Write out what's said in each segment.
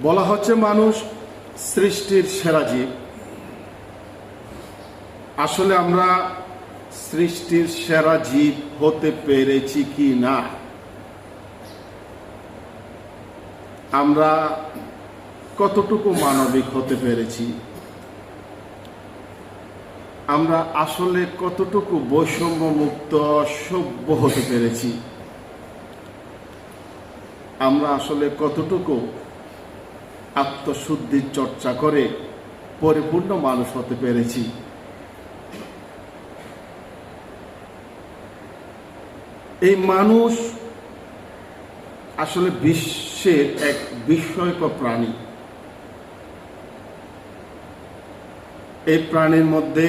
বলা হচ্ছে মানুষ সৃষ্টির সেরা জীব। আসলে আমরা সৃষ্টির সেরা জীব হতে পেরেছি কি না? আমরা কতটুকু মানবিক হতে পেরেছি? আমরা আসলে কতটুকু বৈষম্য মুক্ত সভ্য হতে পেরেছি? আমরা আসলে কতটুকু আত্মশুদ্ধির চর্চা করে পরিপূর্ণ মানুষ হতে পেরেছি। এই মানুষ আসলে বিশ্বের এক বিস্ময়কর প্রাণী। এই প্রাণীর মধ্যে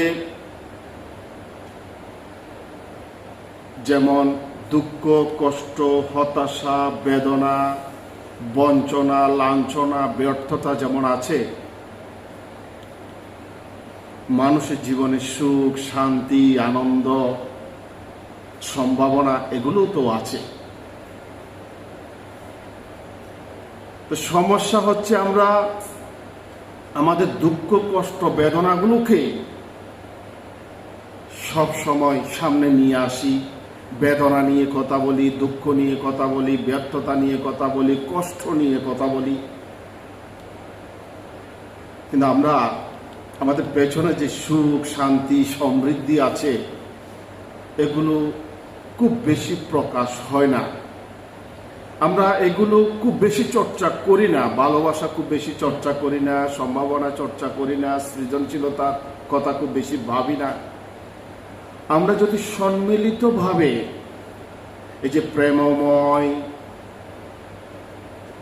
যেমন দুঃখ, কষ্ট, হতাশা, বেদনা বঞ্চনা, লাঞ্ছনা, ব্যর্থতা যেমন আছে, মানুষের জীবনে সুখ, শান্তি, আনন্দ, সম্ভাবনা এগুলো তো আছে। তো সমস্যা হচ্ছে আমরা আমাদের দুঃখ, কষ্ট, বেদনাগুলোকে সব সময় সামনে নিয়ে আসি। বেদনা নিয়ে কথা বলি, দুঃখ নিয়ে কথা বলি, ব্যর্থতা নিয়ে কথা বলি, কষ্ট নিয়ে কথা বলি। কিন্তু আমরা, আমাদের পেছনে যে সুখ, শান্তি, সমৃদ্ধি আছে, এগুলো খুব বেশি প্রকাশ হয় না। আমরা এগুলো খুব বেশি চর্চা করি না, ভালোবাসা খুব বেশি চর্চা করি না, সম্ভাবনা চর্চা করি না, সৃজনশীলতার কথা খুব বেশি ভাবি না। আমরা যদি সম্মিলিতভাবে এই যে প্রেমময়,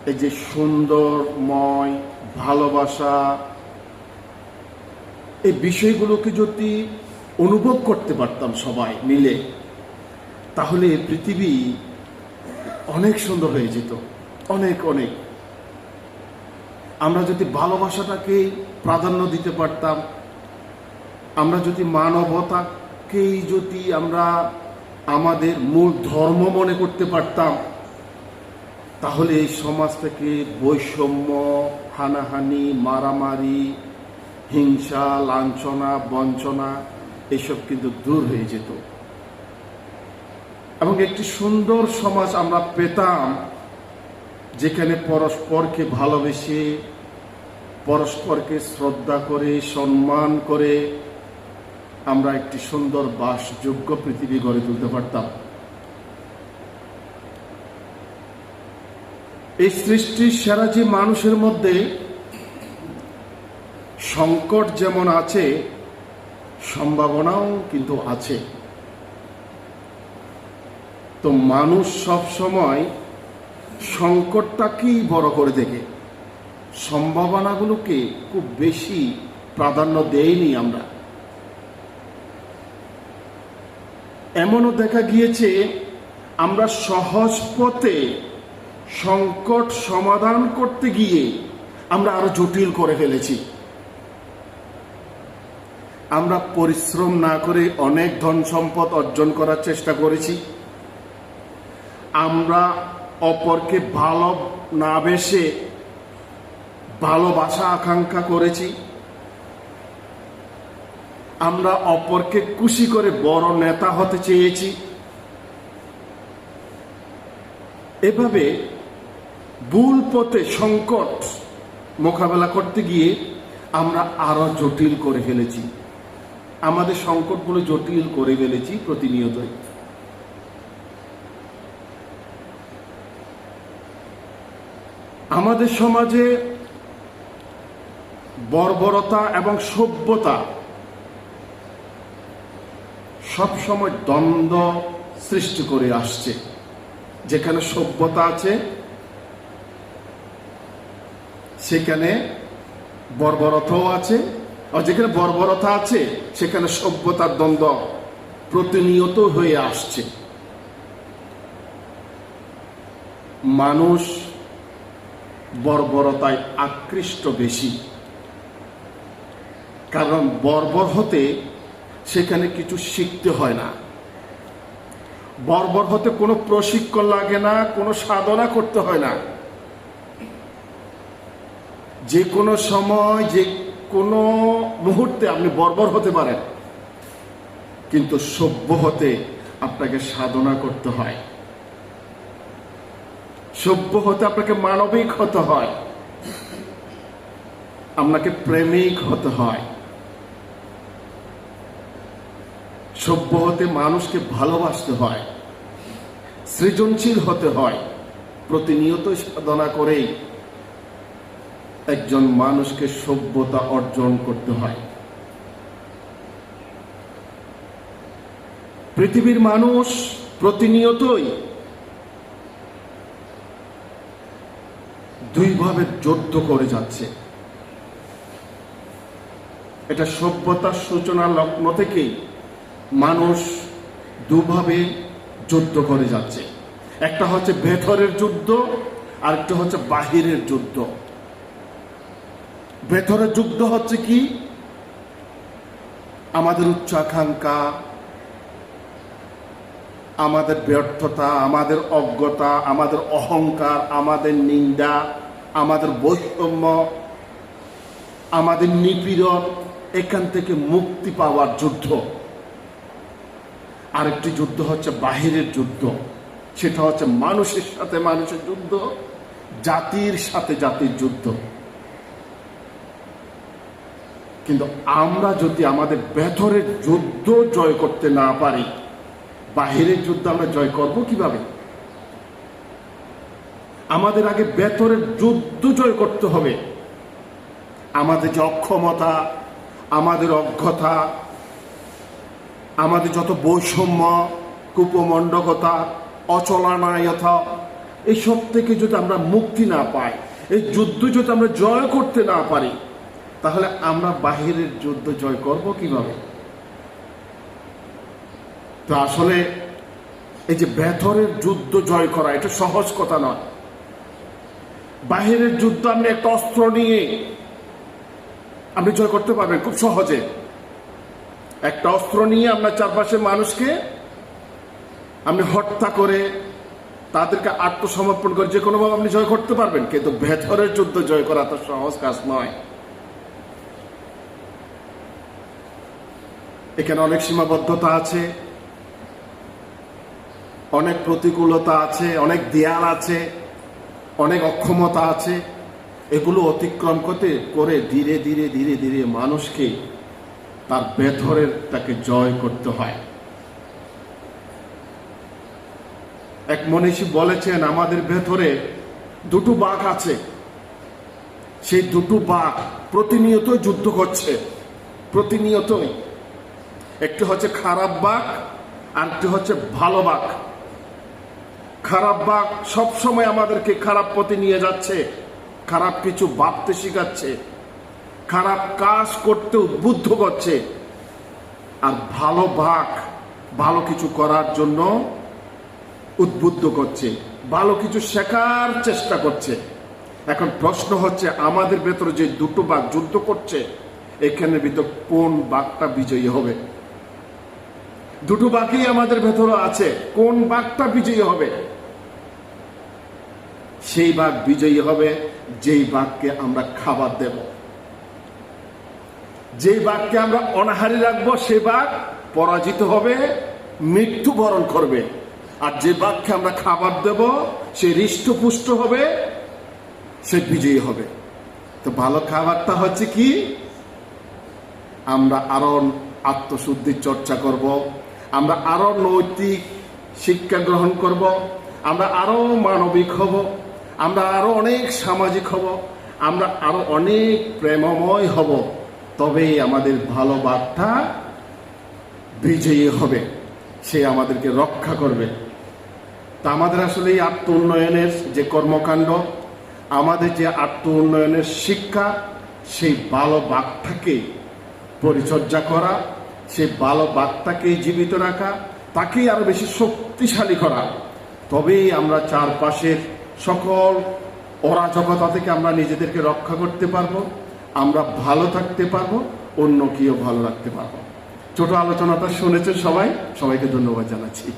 এই যে সুন্দরময় ভালোবাসা, এই বিষয়গুলোকে যদি অনুভব করতে পারতাম সবাই মিলে, তাহলে পৃথিবী অনেক সুন্দর হয়ে যেত। অনেক অনেক। আমরা যদি ভালোবাসাটাকে প্রাধান্য দিতে পারতাম, আমরা যদি মানবতাকেই যদি আমরা আমাদের মূল ধর্ম মনে করতে পারতাম, তাহলে এই সমাজ থেকে বৈষম্য, হানাহানি, মারামারি, হিংসা, লাঞ্ছনা, বঞ্চনা, এসব কিন্তু দূর হয়ে যেত। এবং একটি সুন্দর সমাজ আমরা পেতাম, যেখানে পরস্পরকে ভালোবেসে, পরস্পরকে শ্রদ্ধা করে, সম্মান করে আমরা একটি সুন্দর বাসযোগ্য পৃথিবী গড়ে তুলতে পারতাম। এই সৃষ্টির সেরা যে মানুষের মধ্যে সংকট যেমন আছে, সম্ভাবনাও কিন্তু আছে। তো মানুষ সব সময় সংকটটাকেই বড় করে দেখে। সম্ভাবনাগুলোকে খুব বেশি প্রাধান্য দেয়নি আমরা। এমনও দেখা গিয়েছে, আমরা সহজ পথে সংকট সমাধান করতে গিয়ে আমরা আরও জটিল করে ফেলেছি। আমরা পরিশ্রম না করে অনেক ধন সম্পদ অর্জন করার চেষ্টা করেছি। আমরা অপরকে ভালো না বেসে ভালোবাসা আকাঙ্ক্ষা করেছি। আমরা অপরকে খুশি করে বড় নেতা হতে চেয়েছি। এভাবে ভুল পথে সংকট মোকাবেলা করতে গিয়ে আমরা আরও জটিল করে ফেলেছি। আমাদের সংকটগুলো জটিল করে ফেলেছি প্রতিনিয়তই। আমাদের সমাজে বর্বরতা এবং সভ্যতা সবসময় দ্বন্দ্ব সৃষ্টি করে আসছে। যেখানে সভ্যতা আছে, সেখানে বর্বরতাও আছে, আর যেখানে বর্বরতা আছে, সেখানে সভ্যতার দ্বন্দ্ব প্রতিনিয়ত হয়ে আসছে। মানুষ বর্বরতায় আকৃষ্ট বেশি। কারণ বর্বর হতে সেখানে কিছু শিখতে হয় না। বর্বর হতে কোনো প্রশিক্ষণ লাগে না, কোনো সাধনা করতে হয় না। যে কোনো সময় যে কোনো মুহূর্তে আপনি বর্বর হতে পারেন। কিন্তু সভ্য হতে আপনাকে সাধনা করতে হয়। সভ্য হতে আপনাকে মানবিক হতে হয়। আপনাকে প্রেমিক হতে হয়। সভ্য হতে মানুষকে ভালোবাসতে হয়, সৃজনশীল হতে হয়, প্রতিনিয়ত সাধনা করেই একজন মানুষকে সভ্যতা অর্জন করতে হয়। পৃথিবীর মানুষ প্রতিনিয়তই দুইভাবে যুদ্ধ করে যাচ্ছে। এটা সভ্যতার সূচনা লগ্ন থেকেই মানুষ দুভাবে যুদ্ধ করে যাচ্ছে। একটা হচ্ছে ভেতরের যুদ্ধ আর একটা হচ্ছে বাহিরের যুদ্ধ। ভেতরের যুদ্ধ হচ্ছে কি? আমাদের উচ্চাকাঙ্ক্ষা, আমাদের ব্যর্থতা, আমাদের অজ্ঞতা, আমাদের অহংকার, আমাদের নিন্দা, আমাদের বৈষম্য, আমাদের নিপীড়ন, এখান থেকে মুক্তি পাওয়ার যুদ্ধ। আরেকটি যুদ্ধ হচ্ছে বাহিরের যুদ্ধ। সেটা হচ্ছে মানুষের সাথে মানুষের যুদ্ধ, জাতির সাথে জাতির যুদ্ধ। কিন্তু আমরা যদি আমাদের ভেতরের যুদ্ধ জয় করতে না পারি, বাহিরের যুদ্ধ আমরা জয় করব কীভাবে? আমাদের আগে ভেতরের যুদ্ধ জয় করতে হবে। আমাদের যে অক্ষমতা, আমাদের অজ্ঞতা আমাদের যত বৈষম্য, কুপমণ্ডকতা, অচলানায়তা এইসব থেকে যদি আমরা মুক্তি না পাই, এই যুদ্ধ যদি আমরা জয় করতে না পারি, তাহলে আমরা বাহিরের যুদ্ধ জয় করব কীভাবে? তো আসলে এই যে ভেতরের যুদ্ধ জয় করা, এটা সহজ কথা নয়। বাহিরের যুদ্ধ আপনি একটা অস্ত্র নিয়ে আপনি জয় করতে পারবেন খুব সহজে। একটা অস্ত্র নিয়ে আপনার চারপাশের মানুষকে আপনি হত্যা করে তাদেরকে আত্মসমর্পণ করে, যে কোনোভাবে আপনি জয় করতে পারবেন, কিন্তু ভেতরের যুদ্ধ জয় করা তো সহজ কাজ নয়। এখানে অনেক সীমাবদ্ধতা আছে, অনেক প্রতিকূলতা আছে, অনেক দেয়াল আছে, অনেক অক্ষমতা আছে। এগুলো অতিক্রম করতে, করে ধীরে ধীরে ধীরে ধীরে মানুষকে তার ভেতরের তাকে জয় করতে হয়। এক মনীষী বলেছেন, আমাদের ভেতরে দুটো বাঘ আছে। সেই দুটো বাঘ প্রতিনিয়ত যুদ্ধ করছে। প্রতিনিয়তই। একটি হচ্ছে খারাপ বাঘ আর একটি হচ্ছে ভালো বাঘ। খারাপ বাঘ সবসময় আমাদেরকে খারাপ পথে নিয়ে যাচ্ছে। খারাপ কিছু ভাবতে শিখাচ্ছে। খারাপ কাজ করতে উদ্বুদ্ধ করছে। আর ভালো বাঘ ভালো কিছু করার জন্য উদ্বুদ্ধ করছে। ভালো কিছু শেখার চেষ্টা করছে। এখন প্রশ্ন হচ্ছে, আমাদের ভেতরে যে দুটো বাঘ যুদ্ধ করছে এখানে ভিতর কোন বাঘটা বিজয়ী হবে? দুটো বাঘই আমাদের ভেতরে আছে, কোন বাঘটা বিজয়ী হবে? সেই বাঘ বিজয়ী হবে, যেই বাঘকে আমরা খাবার দেব। যেই বাঘকে আমরা অনাহারি রাখব, সে বাঘ পরাজিত হবে, মৃত্যুবরণ করবে। আর যে বাঘকে আমরা খাবার দেব, সে হৃষ্টপুষ্ট হবে, সে বিজয়ী হবে। তো ভালো খাবারটা হচ্ছে কি? আমরা আরও আত্মশুদ্ধির চর্চা করব, আমরা আরও নৈতিক শিক্ষা গ্রহণ করব, আমরা আরও মানবিক হব, আমরা আরও অনেক সামাজিক হব, আমরা আরও অনেক প্রেমময় হব। তবেই আমাদের ভালো বার্তা বিজয়ী হবে। সে আমাদেরকে রক্ষা করবে। তা আমাদের আসলে আত্ম উন্নয়নের যে কর্মকাণ্ড, আমাদের যে আত্ম উন্নয়নের শিক্ষা, সেই ভালো বাঘটাকে পরিচর্যা করা, সেই ভালো বাঘটাকে জীবিত রাখা, তাকেই আরও বেশি শক্তিশালী করা। তবেই আমরা চারপাশের সকল অরাজকতা থেকে আমরা নিজেদেরকে রক্ষা করতে পারব। আমরা ভালো থাকতে পারব অন্য কেউ ভালো রাখতে পারব। ছোট আলোচনাটা শুনেছেন সবাই? সবাইকে ধন্যবাদ জানাচ্ছি।